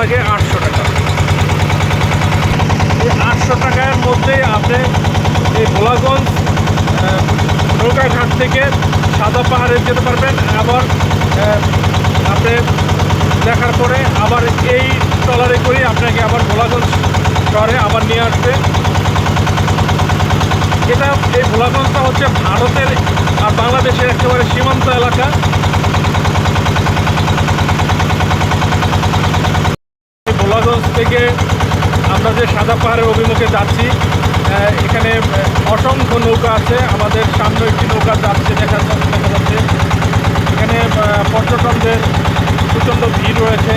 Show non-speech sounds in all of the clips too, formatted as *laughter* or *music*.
লাগে আটশো টাকা। এই আটশো টাকার মধ্যে আপনি এই ভোলাগঞ্জ নৌকাঘাট থেকে সাদা পাহাড়ে যেতে পারবেন। আবার আপনি দেখার পরে আবার এই ট্রলারে করে আপনাকে আবার ভোলাগঞ্জ শহরে আবার নিয়ে আসবে। এটা এই ভোলাগঞ্জটা হচ্ছে ভারতের আর বাংলাদেশের একেবারে সীমান্ত এলাকা। ভোলাগঞ্জ থেকে আমরা যে সাদা পাহাড়ের অভিমুখে যাচ্ছি এখানে অসংখ্য নৌকা আছে। আমাদের সামনে একটি নৌকা যাচ্ছে দেখা দেখা যাচ্ছে। এখানে পর্যটকদের প্রচণ্ড ভিড় রয়েছে।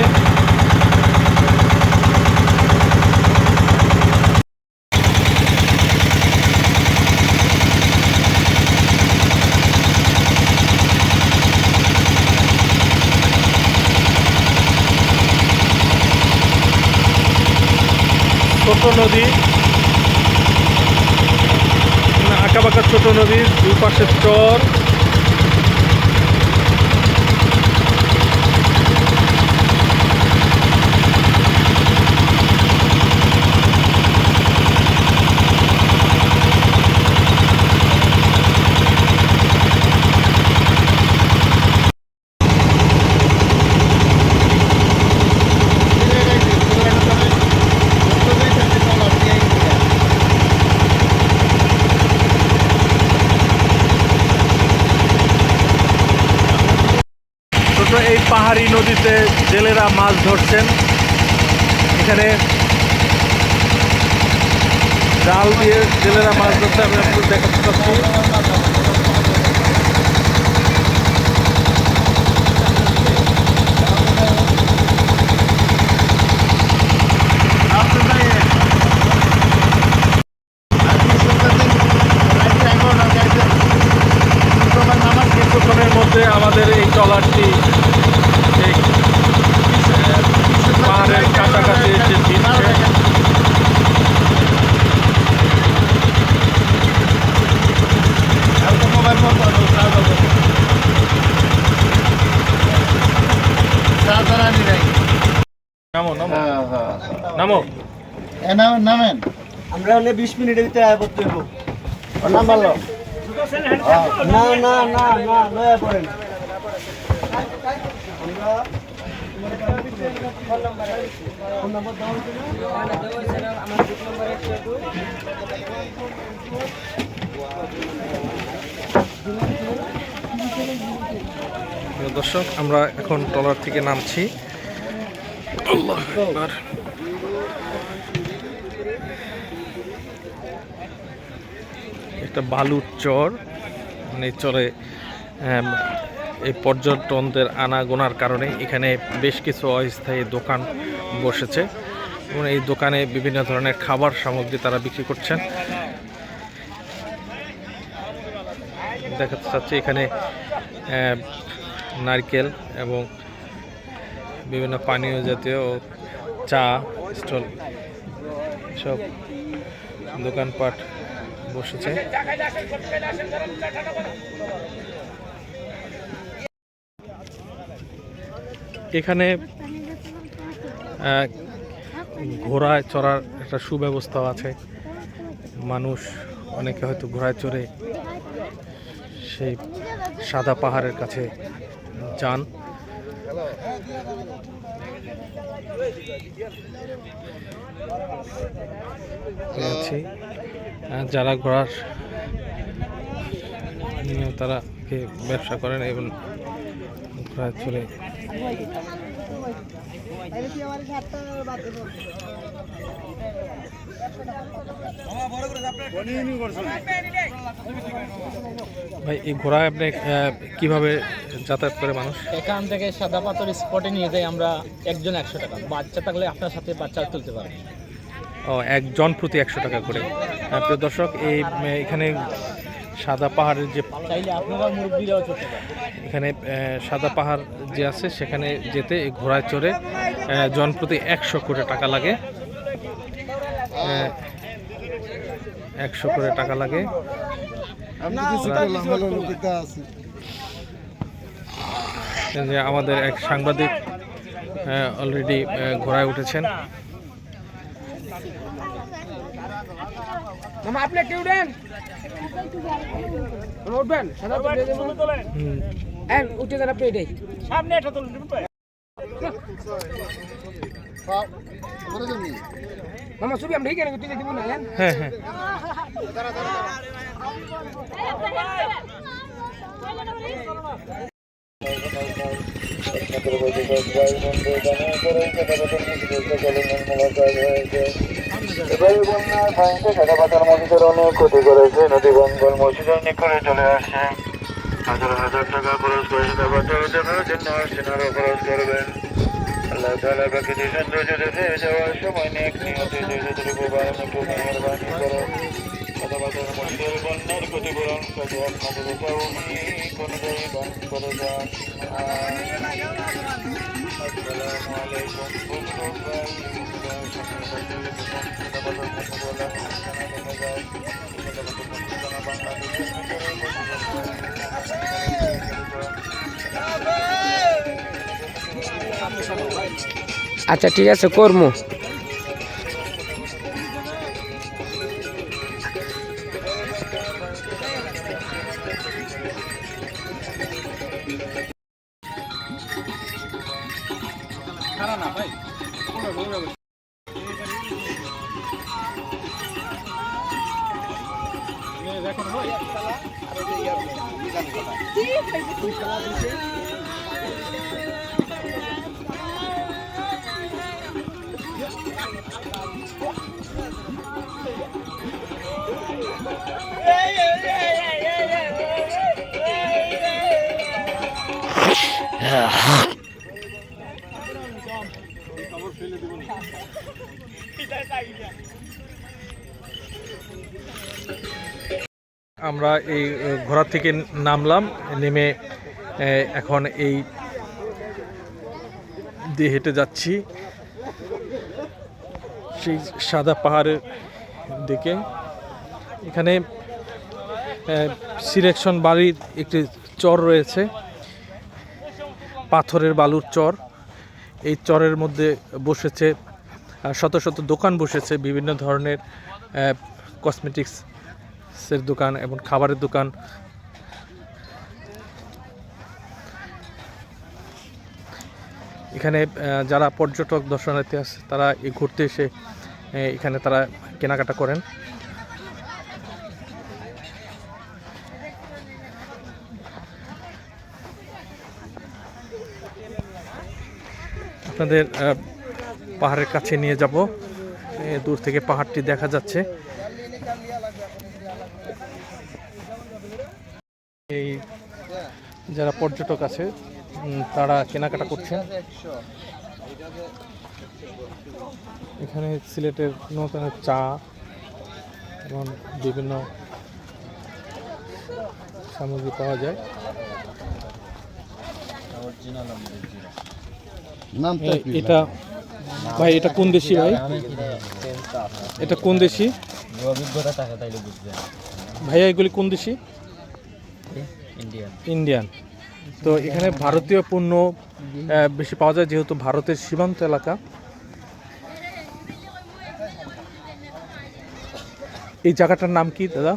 ছোট নদী। আঁকাবাঁকা ছোট নদীর দুই পাশে চর। ছোট এই পাহাড়ি নদীতে জেলেরা মাছ ধরছেন। এখানে জাল দিয়ে জেলেরা মাছ ধরছে, আমি আপনাদের দেখাতে পাচ্ছি কিছুক্ষণের মধ্যে আহ, পাহাড়ের কাছাকাছি এসে দিচ্ছে নামো নামো। নামো। নামেন আমরা হলে বিশ মিনিটের ভিতরে আয় করতে নাম ভালো না না না না লয়া পড়েন। দর্শক আমরা এখন ট্রলার থেকে নামছি। একটা বালুর চর। মানে চরে এই পর্যটনদের আনাগোনার কারণে এখানে বেশ কিছু অস্থায়ী দোকান বসেছে। এবং এই দোকানে বিভিন্ন ধরনের খাবার সামগ্রী তারা বিক্রি করছেন। দেখাতে চাচ্ছি এখানে নারকেল এবং বিভিন্ন পানীয় জাতীয় চা, স্টল সব দোকানপাট বসেছে। এখানে ঘোড়ায় চড়ার একটা সুব্যবস্থাও আছে। মানুষ অনেকে হয়তো ঘোড়ায় চড়ে সেই সাদা পাহাড়ের কাছে যান। যারা ঘোড়ার তারা কে ব্যবসা করেন এবং ঘোড়ায় চড়ে ভাই এই ঘোড়ায় আপনি কীভাবে যাতায়াত করে মানুষ? এখান থেকে সাদা পাথর স্পটে নিয়ে যাই আমরা একজন একশো টাকা। বাচ্চা থাকলে আপনার সাথে বাচ্চা তুলতে পারবেন ও একজন প্রতি একশো টাকা করে। প্রিয় দর্শক এই এখানে সাদা পাহাড়ের যে চাইলে আপনারা মুরব্বীরাও চলতে পারেন। এখানে সাদা পাহাড় যে আছে সেখানে যেতে এই ঘোড়ায় চড়ে আহ, জন প্রতি একশো করে টাকা লাগে। একশো করে টাকা লাগে। যে আমাদের এক সাংবাদিক অলরেডি ঘোড়ায় উঠেছেন। মামা আপনি কি উঠেন? উঠবেন। সাদা তো দিয়ে দেবো। হুম, হ্যাঁ উঠে যান আপনি এটাই। করে দেবি মামা ছবি আমরা এখানে তুলে দিব না জান হ্যাঁ হ্যাঁ অনেক ক্ষতি করেছে। নদী বঙ্গল মসজিদের নিকটে চলে আসছে। হাজার হাজার টাকা খরচ করে সেটা বাঁচানোর জন্য জন্য খরচ করবেন। আল্লাহ তাআলা প্রাকৃতিক সৌন্দর্য দেখে যাওয়ার সময় নেক নিহত যতটুকু পারেন একটু মেহরবানি করো মসজিদের বন্যার তৌফিক অনুযায়ী দান করে আচ্ছা ঠিক আছে কর্মু। আমরা এই ঘোড়া থেকে নামলাম, নেমে এখন এই দিয়ে হেঁটে যাচ্ছি। সেই সাদা পাহাড়ের দিকে। এখানে সিলেকশন বাড়ির একটি চর রয়েছে। পাথরের বালুর চর। এই চরের মধ্যে বসেছে শত শত দোকান বসেছে, বিভিন্ন ধরনের কসমেটিক্সের দোকান এবং খাবারের দোকান। এখানে যারা পর্যটক দর্শনার্থী আছে, তারা ঘুরতে এসে এখানে তারা কেনাকাটা করেন। আপনাদের পাহাড়ের কাছে নিয়ে যাব। দূর থেকে পাহাড়টি দেখা যাচ্ছে। এই যারা পর্যটক আছে তারা কেনাকাটা করছেন। এখানে সিলেটের নতুন চা এবং বিভিন্ন সামগ্রী পাওয়া যায়। কি এটা ভাই এটা কোন দেশি ভাই? এটা কোন দেশি? ভাইয়া এগুলি কোন দেশি? ইন্ডিয়ান। ইন্ডিয়ান তো এখানে ভারতীয় পণ্য বেশি পাওয়া যায় যেহেতু ভারতের সীমান্ত এলাকা। এই জায়গাটার নাম কি দাদা?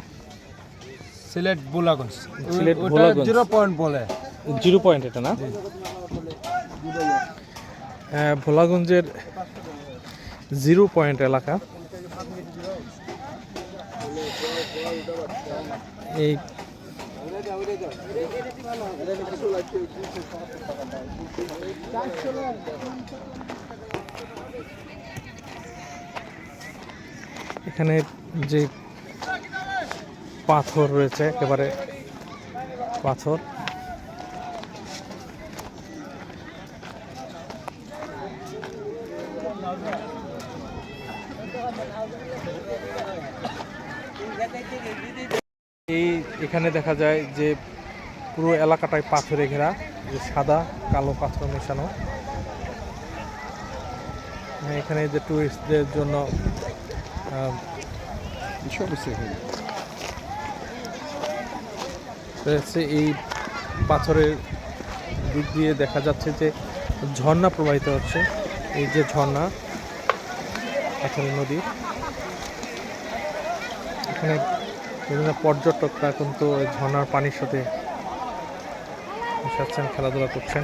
সিলেট বুলাগঞ্জ। সিলেট ভোলাগঞ্জ জিরো পয়েন্ট বলে। জিরো পয়েন্ট এটা না? ভোলাগঞ্জের জিরো পয়েন্ট এলাকা। এই এখানে যে পাথর রয়েছে একেবারে পাথর এই এখানে দেখা যায় যে পুরো এলাকাটায় পাথরে ঘেরা যে সাদা কালো পাথর মেশানো। মানে এখানে যে টুরিস্টদের জন্য আছে এই পাথরের দিক দিয়ে দেখা যাচ্ছে যে ঝর্ণা প্রবাহিত হচ্ছে। এই যে ঝর্ণা পাথরের নদী। এখানে বিভিন্ন পর্যটকরা কিন্তু এই ঝর্ণার পানির সাথে মিশাচ্ছেন খেলাধুলা করছেন।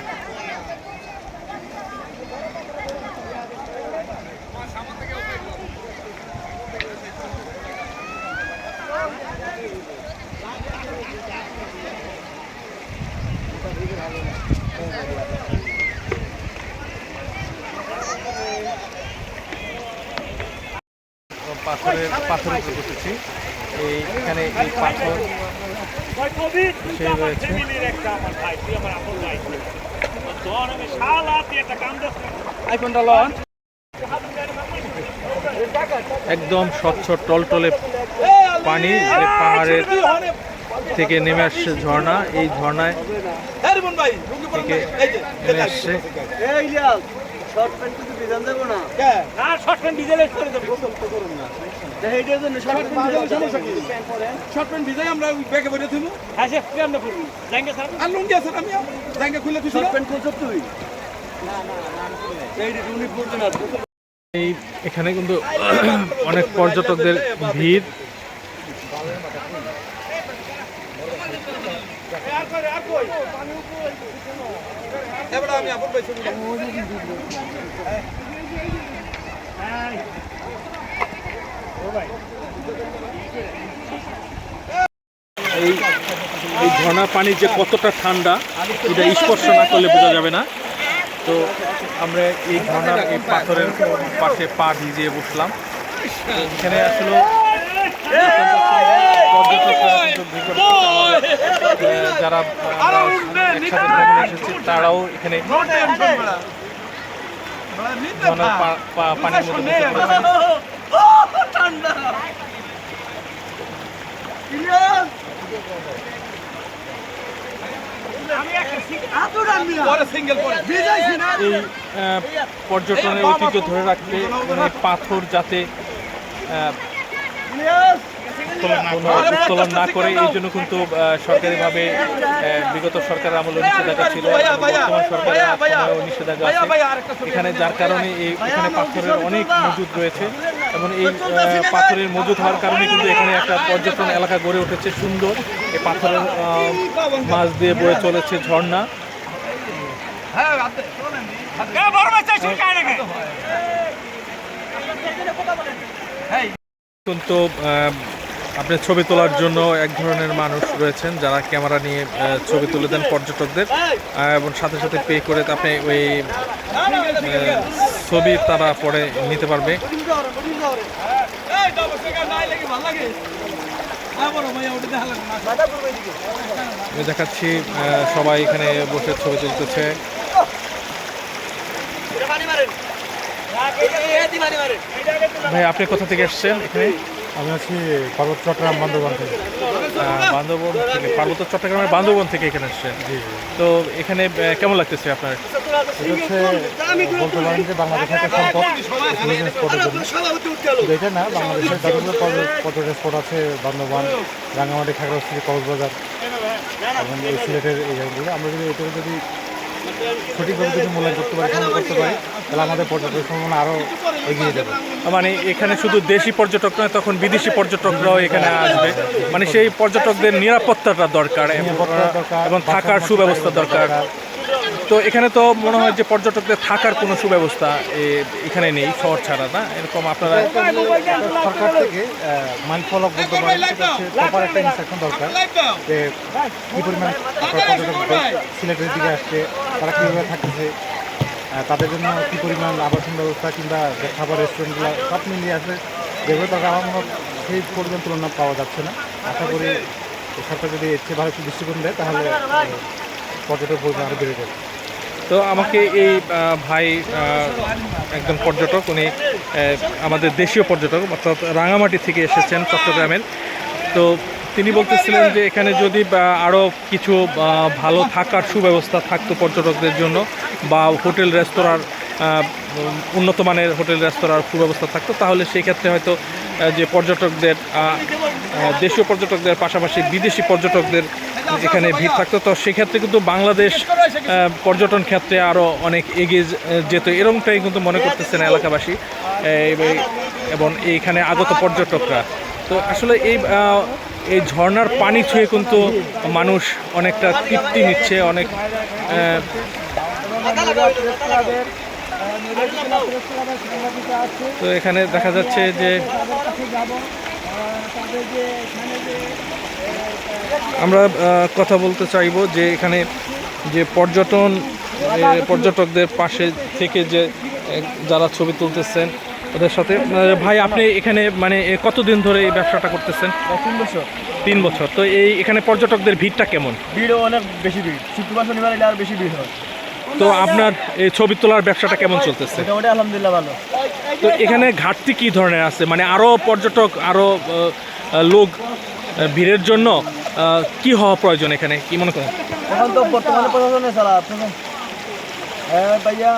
পাথরের উপরে বসেছি। এই এখানে এই পাথর সে রয়েছে আইফোনটা লন একদম স্বচ্ছ টলটলে পানি যে পাহাড়ের থেকে নেমে আসছে ঝর্ণা এই ঝর্ণায় থেকে নেমে আসছে শর্ট প্যান্ট কিন্তু বিধান দেবো না? না শর্ট প্যান্ট ভিজে করে দেবো। দেখে এইটার জন্য শর্ট প্যান্ট সমস্যা কি? শর্ট প্যান্ট ভিজাই আমরা ব্যাগে ভরে থইবো হ্যাঁ সে কেমনে করব জাঙ্গে স্যার আর লুঙ্গি আছে আমি জাঙ্গে খুলে তুই শর্ট প্যান্ট খুলছ তুই? না না এই যে উনি পড়তে না এই এখানে কিন্তু অনেক পর্যটকদের ভিড় এবারে আমি আপন এই এই ঝর্ণার পানি যে কতটা ঠান্ডা এটা স্পর্শ না করলে বোঝা যাবে না তো আমরা এই ঝর্ণার এই পাথরের পাশে পা ভিজিয়ে বসলাম এখানে আসলে পর্যটকরা কিন্তু ভিতর থেকে আমাদের, আহ, যারা এসেছি তারাও এখানে পানির মধ্যে *laughs* এই পর্যটনের ঐতিহ্য ধরে রাখতে পাথর যাতে আহ, কোনো উত্তোলন না করে এই জন্য কিন্তু সরকারিভাবে বিগত সরকারের আমলে নিষেধাজ্ঞা ছিল বর্তমান সরকারের সময়ও নিষেধাজ্ঞা আছে এখানে যার কারণে এই এখানে পাথরের অনেক মজুদ রয়েছে এবং এই পাথরের মজুদ হওয়ার কারণে কিন্তু এখানে একটা পর্যটন এলাকা গড়ে উঠেছে সুন্দর এই পাথরের মাছ দিয়ে বয়ে চলেছে ঝর্ণা কিন্তু আপনি ছবি তোলার জন্য এক ধরনের মানুষ রয়েছেন যারা ক্যামেরা নিয়ে ছবি তুলে দেন পর্যটকদের। এবং সাথে সাথে পে করে আপনি ওই ছবি তারা পরে নিতে পারবে। দেখাচ্ছি সবাই এখানে বসে ছবি তুলতেছে। ভাই, আপনি কোথা থেকে এসেছেন এখানে? আমি আছি পার্বত চট্টগ্রাম বান্দরবান থেকে। আহ, বান্দরবন থেকে পার্বত চট্টগ্রামের বান্দরবন থেকে এখানে এসেছেন তো এখানে কেমন লাগতেছে আপনার? হচ্ছে বলতে পারেন যে বাংলাদেশের একটা সম্পদ টুরিজম স্পটের জন্য। এটা না বাংলাদেশের যতগুলো পর্য- পর্যটন স্পট আছে বান্দরবান রাঙামাটি খাগড়াছড়ি কক্সবাজার এবং এই সিলেটের এই জায়গাগুলো। আমরা যদি এটাকে যদি সঠিকভাবে যদি মূল্যায়ন করতে পারি খনন করতে পারি তাহলে আমাদের পর্যটন সম্ভাবনা আরও এগিয়ে যাবে। মানে এখানে শুধু দেশি পর্যটক নয় তখন বিদেশি পর্যটকরাও এখানে আসবে। মানে সেই পর্যটকদের নিরাপত্তাটা দরকার, এবং থাকার সুব্যবস্থা দরকার। তো এখানে তো মনে হয় যে পর্যটকদের থাকার কোনো সুব্যবস্থা এখানে নেই, শহর ছাড়া না? এরকম আপনারা সরকার থেকে মাইন্ড ফলো বলতে পারেন প্রপার একটা ইনস্ট্রাকশন দরকার, যে কী পরিমাণ পর্যটক সিলেটের দিকে আসছে, তারা কীভাবে থাকতেছে তাদের জন্য কী পরিমাণ আবাসন ব্যবস্থা কিংবা খাবার রেস্টুরেন্টগুলো সব মিলিয়ে আসলে যেগুলো তাদের আমার মনে সেই পরিমাণ তুলনা পাওয়া যাচ্ছে না। আশা করি সরকার যদি এর চেয়ে ভালো একটু দৃষ্টিকোণ দেয়, তাহলে পর্যটক পরিমাণ আরও বেড়ে যাবে। তো আমাকে এই ভাই একজন পর্যটক, উনি আমাদের দেশীয় পর্যটক, অর্থাৎ রাঙামাটি থেকে এসেছেন চট্টগ্রামের। তো তিনি বলতেছিলেন যে এখানে যদি আরও কিছু ভালো থাকার সুব্যবস্থা থাকতো পর্যটকদের জন্য, বা হোটেল, রেস্তোরাঁর উন্নত মানের হোটেল, রেস্তোরাঁর সুব্যবস্থা থাকতো, তাহলে সেই ক্ষেত্রে হয়তো যে পর্যটকদের দেশীয় পর্যটকদের, পাশাপাশি বিদেশি পর্যটকদের এখানে ভিড় থাকতো, তো সেক্ষেত্রে কিন্তু বাংলাদেশ পর্যটন ক্ষেত্রে আরও অনেক এগিয়ে যেত। এরকমটাই কিন্তু মনে করতেছেন এলাকাবাসী এবং এইখানে আগত পর্যটকরা। তো আসলে এই এই ঝর্ণার পানি ছুঁয়ে কিন্তু মানুষ অনেকটা তৃপ্তি নিচ্ছে, অনেক তো এখানে দেখা যাচ্ছে যে আমরা কথা বলতে চাইব যে এখানে যে পর্যটন পর্যটকদের পাশে থেকে যে যারা ছবি তুলতেছেন ওদের সাথে। ভাই আপনি এখানে মানে কতদিন ধরে এই ব্যবসাটা করতেছেন? তিন বছর। তিন বছর। তো এই এখানে পর্যটকদের ভিড়টা কেমন? ভিড়ও অনেক বেশি ভিড়। শুক্রবার শনিবার এলে আর বেশি ভিড় হয়। তো আপনার এই ছবি তোলার ব্যবসাটা কেমন চলতেছে? আলহামদুলিল্লাহ ভালো। তো এখানে ঘাটতি কি ধরনের আছে? মানে আরও পর্যটক আরও লোক ভিড়ের জন্য কি হওয়া প্রয়োজন এখানে? কি মনে করেন? এখন তো বর্তমানে প্রশাসনে চালা হ্যাঁ ভাইয়া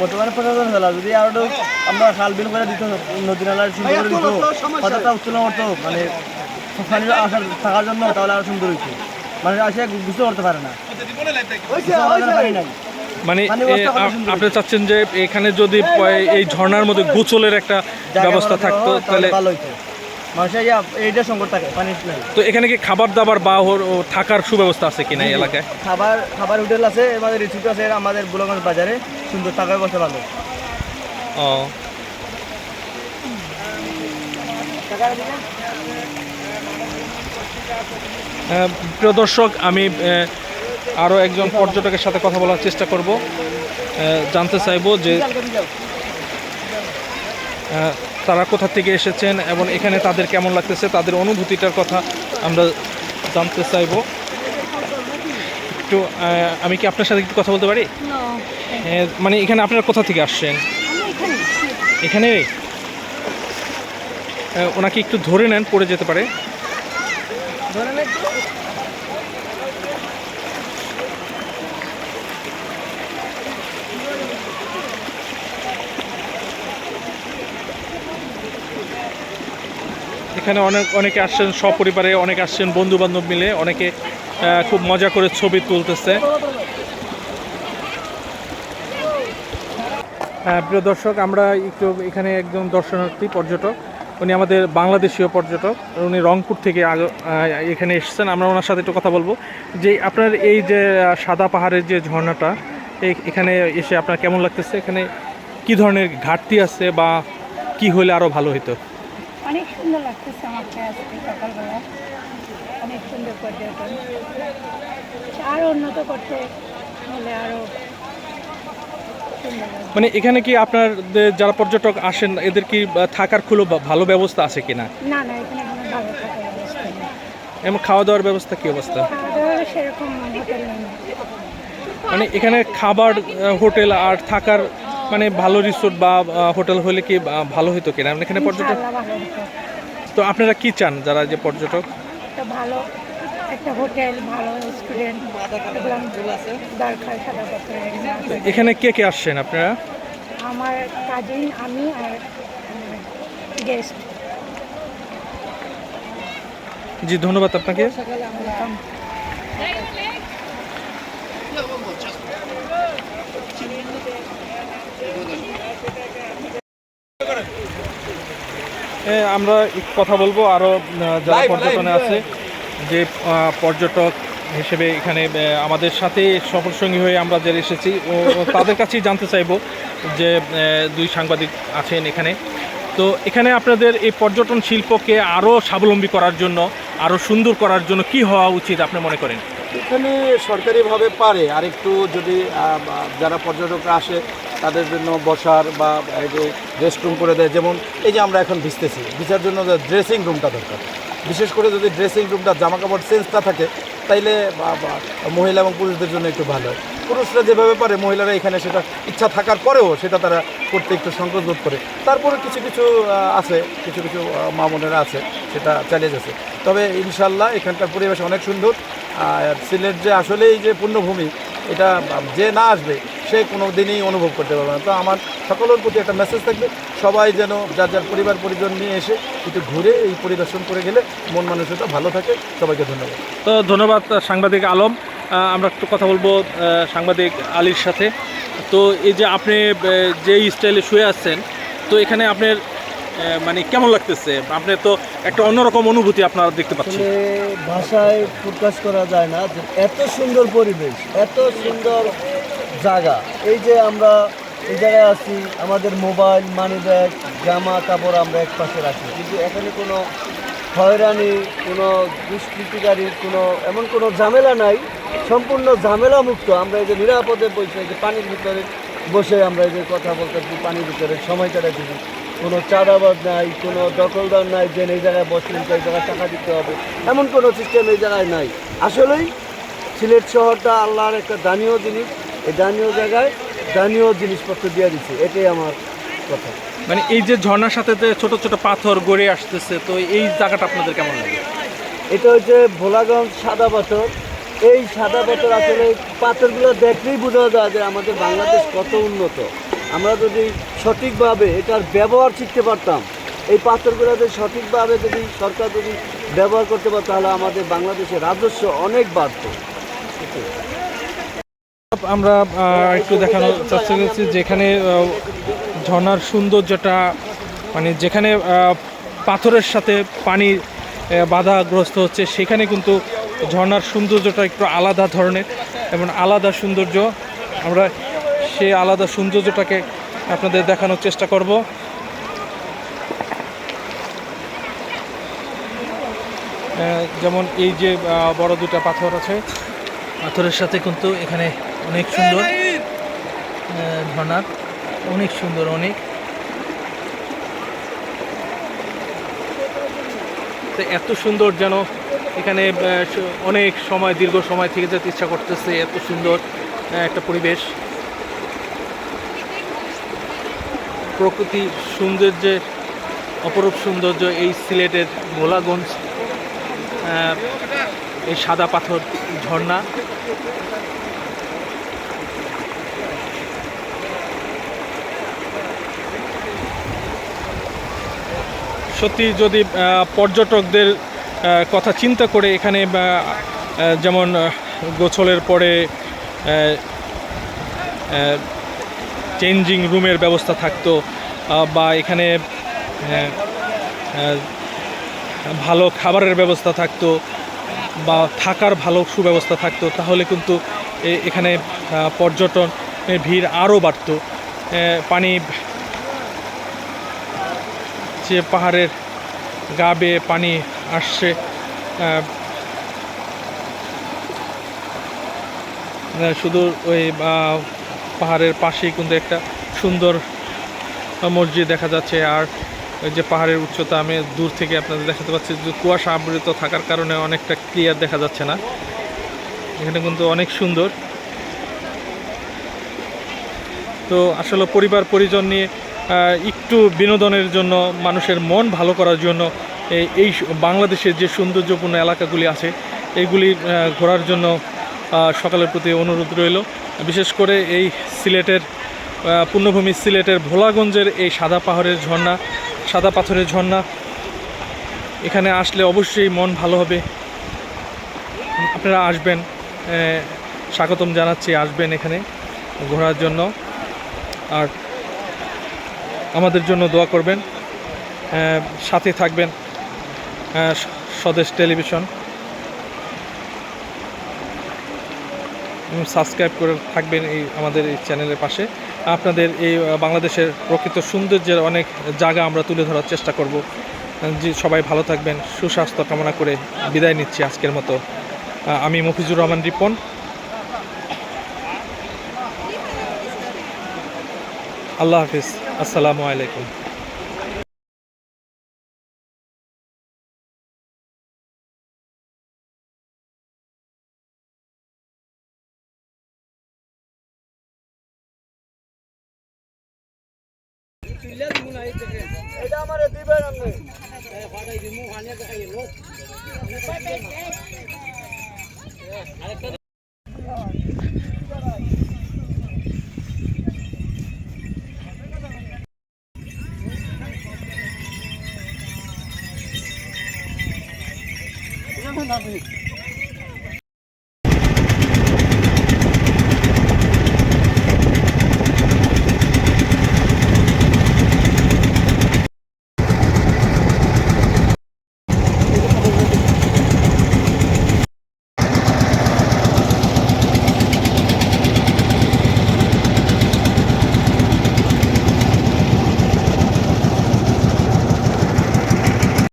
বর্তমানে প্রশাসন চালা যদি আরও আমরা খাল বিল করে দিত নদী নালার সুন্দর করে দিত কতটা উত্তোলন করতো মানে পানির আসার থাকার জন্য তাহলে আরও সুন্দর হইতো। মানে আসে বুঝতে করতে পারে না। মানে। আপনি চাচ্ছেন যে এখানে যদি এই ঝর্ণার মধ্যে গোচলের একটা ব্যবস্থা থাকতো তাহলে ভালো হইতো। মানুষের ইয়া এইটা সংকট থাকে পানির নাই তো এখানে কি খাবার দাবার বা থাকার সুব্যবস্থা আছে কিনা এই এলাকায়? খাবার খাবার হোটেল আছে আমাদের রিসিপ্ট আছে আমাদের বুলগঞ্জ বাজারে সুন্দর থাকার ব্যবস্থা ভালো ও। আহ, প্রিয় দর্শক আমি আরও একজন পর্যটকের সাথে কথা বলার চেষ্টা করব। জানতে চাইব যে তারা কোথা থেকে এসেছেন এবং এখানে তাদের কেমন লাগতেছে তাদের অনুভূতিটার কথা আমরা জানতে চাইব। একটু আমি কি আপনার সাথে একটু কথা বলতে পারি? মানে এখানে আপনারা কোথা থেকে আসছেন? এখানে ওনাকে একটু ধরে নেন পড়ে যেতে পারে। এখানে অনেক অনেকে আসছেন সপরিবারে, অনেকে আসছেন বন্ধু বান্ধব মিলে, অনেকে খুব মজা করে ছবি তুলতেছে। হ্যাঁ প্রিয় দর্শক, আমরা একটু এখানে একজন দর্শনার্থী, পর্যটক। উনি আমাদের বাংলাদেশীয় পর্যটক উনি রংপুর থেকে এখানে এসেছেন। আমরা ওনার সাথে একটু কথা বলব। যে আপনার এই যে সাদা পাহাড়ের যে ঝর্ণাটা এখানে এসে আপনার কেমন লাগতেছে? এখানে কি ধরনের ঘাটতি আছে বা কি হলে আরও ভালো হতো অনেক সুন্দর লাগতেছে আমাকে আজকে সকালবেলা। অনেক সুন্দর পর্যটন। আরও উন্নত করতে হলে আরও মানে এখানে কি আপনার যারা পর্যটক আসেন এদের কি থাকার খুলো ভালো ব্যবস্থা আছে কিনা? না না এখানে কোনো ভালো থাকার ব্যবস্থা নেই। এবং খাওয়া দাওয়ার ব্যবস্থা কি অবস্থা? সেরকম হোটেল মানে এখানে খাবার হোটেল আর থাকার মানে ভালো রিসোর্ট বা হোটেল হলে কি ভালো হতো কিনা? মানে এখানে পর্যটক তো আপনারা কি চান যারা যে পর্যটক? ভালো একটা হোটেল রেস্টুরেন্ট এখানে কে কে আসছেন আপনারা? আমার কাজিন আমি আর গেস্ট জি ধন্যবাদ আপনাকে। এ, আমরা কথা বলব। আরও যারা পর্যটনে আছে যে পর্যটক হিসেবে এখানে আমাদের সাথে সফরসঙ্গী হয়ে আমরা যারা এসেছি ও তাদের কাছেই জানতে চাইব যে দুই সাংবাদিক আছেন এখানে। তো এখানে আপনাদের এই পর্যটন শিল্পকে আরও স্বাবলম্বী করার জন্য আরও সুন্দর করার জন্য কি হওয়া উচিত আপনি মনে করেন? এখানে সরকারিভাবে পারে। আর একটু যদি যারা পর্যটকরা আসে, তাদের জন্য বসার বা রেস্ট রুম করে দেয়, যেমন এই যে আমরা এখন ভিজতেছি, ভিজার জন্য ড্রেসিং রুমটা দরকার। বিশেষ করে যদি ড্রেসিং রুমটা জামা কাপড় চেঞ্জটা থাকে, তাইলে মহিলা এবং পুরুষদের জন্য একটু ভালো। হয় পুরুষরা যেভাবে পারে, মহিলারা এখানে সেটা, ইচ্ছা থাকার পরেও সেটা তারা করতে একটু সংকোচ বোধ করে। তারপরে কিছু কিছু আছে কিছু কিছু আহ, মা বোনেরা আছে সেটা চালিয়ে যাচ্ছে। তবে ইনশাল্লাহ এখানকার পরিবেশ অনেক সুন্দর আর সিলেট যে আসলেই যে পূর্ণভূমি এটা যে না আসবে সে কোনো দিনই অনুভব করতে পারবে না। তো আমার সকলের প্রতি একটা মেসেজ থাকবে সবাই যেন যার যার পরিবার পরিজন নিয়ে এসে একটু ঘুরে এই পরিদর্শন করে গেলে মন মানসিকতা ভালো থাকে। সবাইকে ধন্যবাদ। তো ধন্যবাদ সাংবাদিক আলম। আমরা একটু কথা বলব সাংবাদিক আলীর সাথে। তো এই যে আপনি যে স্টাইলে শুয়ে আসছেন তো এখানে আপনার মানে কেমন লাগতেছে? আপনি তো একটা অন্যরকম অনুভূতি আপনারা দেখতে পাচ্ছেন। ভাষায় প্রকাশ করা যায় না যে এত সুন্দর পরিবেশ, এত সুন্দর জায়গা। এই যে আমরা এই জায়গায় আছি, আমাদের মোবাইল মানি ব্যাগ জামা কাপড় আমরা এক পাশে রাখি। কিন্তু এখানে কোনো হয়রানি, কোনো দুষ্কৃতিকারীর কোনো এমন কোনো ঝামেলা নাই সম্পূর্ণ ঝামেলা মুক্ত। আমরা এই যে নিরাপদে বসে এই যে পানির ভিতরে বসে আমরা এই যে কথা বলতেছি পানির ভিতরে সময় কাটাচ্ছি কোনো চাঁদাবাদ নাই কোনো দখলদার নাই যে এই জায়গায় বসলেন তো এই জায়গায় টাকা দিতে হবে। এমন কোনো সিস্টেম এই জায়গায় নাই। আসলেই সিলেট শহরটা আল্লাহর একটা দানীয় জিনিস। এই দানীয় জায়গায় দানীয় জিনিসপত্র দিয়ে দিচ্ছে এটাই আমার কথা। মানে এই যে ঝর্নার সাথে যে ছোট ছোট পাথর গড়ে আসতেছে তো এই জায়গাটা আপনাদের কেমন লাগে? এটা হচ্ছে ভোলাগঞ্জ সাদা পাথর। এই সাদা পাথর আসলে পাথরগুলো দেখলেই বোঝা যায় যে আমাদের বাংলাদেশ কত উন্নত। আমরা যদি সঠিকভাবে এটার ব্যবহার শিখতে পারতাম, এই পাথরগুলো যদি সঠিকভাবে যদি সরকার যদি ব্যবহার করতে পারত, তাহলে আমাদের বাংলাদেশের রাজস্ব অনেক বাড়ত। আমরা একটু দেখানোর চেষ্টা করছি যেখানে ঝর্নার সৌন্দর্যটা মানে যেখানে পাথরের সাথে পানি বাধাগ্রস্ত হচ্ছে, সেখানে কিন্তু ঝর্ণার সৌন্দর্যটা একটু আলাদা ধরনের এবং আলাদা সৌন্দর্য। আমরা সেই আলাদা সৌন্দর্যটাকে আপনাদের দেখানোর চেষ্টা করব। যেমন এই যে বড় দুটা পাথর আছে পাথরের সাথে কিন্তু এখানে অনেক সুন্দর ঝর্ণার অনেক সুন্দর অনেক। তো এত সুন্দর যেন এখানে অনেক সময়, দীর্ঘ সময় থেকে যেতে ইচ্ছা করতেছে এত সুন্দর একটা পরিবেশ। প্রকৃতি সৌন্দর্যের অপরূপ সৌন্দর্য, এই সিলেটের গোলাগঞ্জ এই সাদা পাথর ঝর্ণা। সত্যি যদি পর্যটকদের কথা চিন্তা করে এখানে যেমন গোছলের পরে চেঞ্জিং রুমের ব্যবস্থা থাকতো বা এখানে ভালো খাবারের ব্যবস্থা থাকতো বা থাকার ভালো সুব্যবস্থা থাকতো তাহলে কিন্তু এখানে আহ, পর্যটনের ভিড় আরও বাড়তো। পানি যে পাহাড়ের গা বেয়ে পানি আসছে শুধু ওই পাহাড়ের পাশেই কিন্তু একটা সুন্দর মসজিদ দেখা যাচ্ছে। আর ওই যে পাহাড়ের উচ্চতা আমি দূর থেকে আপনাদের দেখাতে পাচ্ছি যে কুয়াশা আবৃত থাকার কারণে অনেকটা ক্লিয়ার দেখা যাচ্ছে না। এখানে কিন্তু অনেক সুন্দর। তো আসলে পরিবার পরিজন নিয়ে একটু বিনোদনের জন্য, মানুষের মন ভালো করার জন্য এই- বাংলাদেশের যে সৌন্দর্যপূর্ণ এলাকাগুলি আছে, এইগুলি ঘোরার জন্য সকালের প্রতি অনুরোধ রইল। বিশেষ করে এই সিলেটের পূর্ণভূমি সিলেটের ভোলাগঞ্জের এই সাদা পাহাড়ের ঝর্ণা, সাদা পাথরের ঝর্ণা। এখানে আসলে অবশ্যই মন ভালো হবে। আপনারা আসবেন স্বাগতম জানাচ্ছি, আসবেন এখানে ঘোরার জন্য। আর আমাদের জন্য দোয়া করবেন। সাথে থাকবেন। স্বদেশ টেলিভিশন। সাবস্ক্রাইব করে থাকবেন এই আমাদের এই চ্যানেলের পাশে। আপনাদের এই বাংলাদেশের প্রকৃত সৌন্দর্যের অনেক জায়গা আমরা তুলে ধরার চেষ্টা করব। যে সবাই ভালো থাকবেন, সুস্বাস্থ্য কামনা করে বিদায় নিচ্ছি আজকের মতো। আমি মফিজুর রহমান রিপন। আল্লাহ হাফিজ। আসসালামু আলাইকুম। এটা আমার দিবেন আপনি। না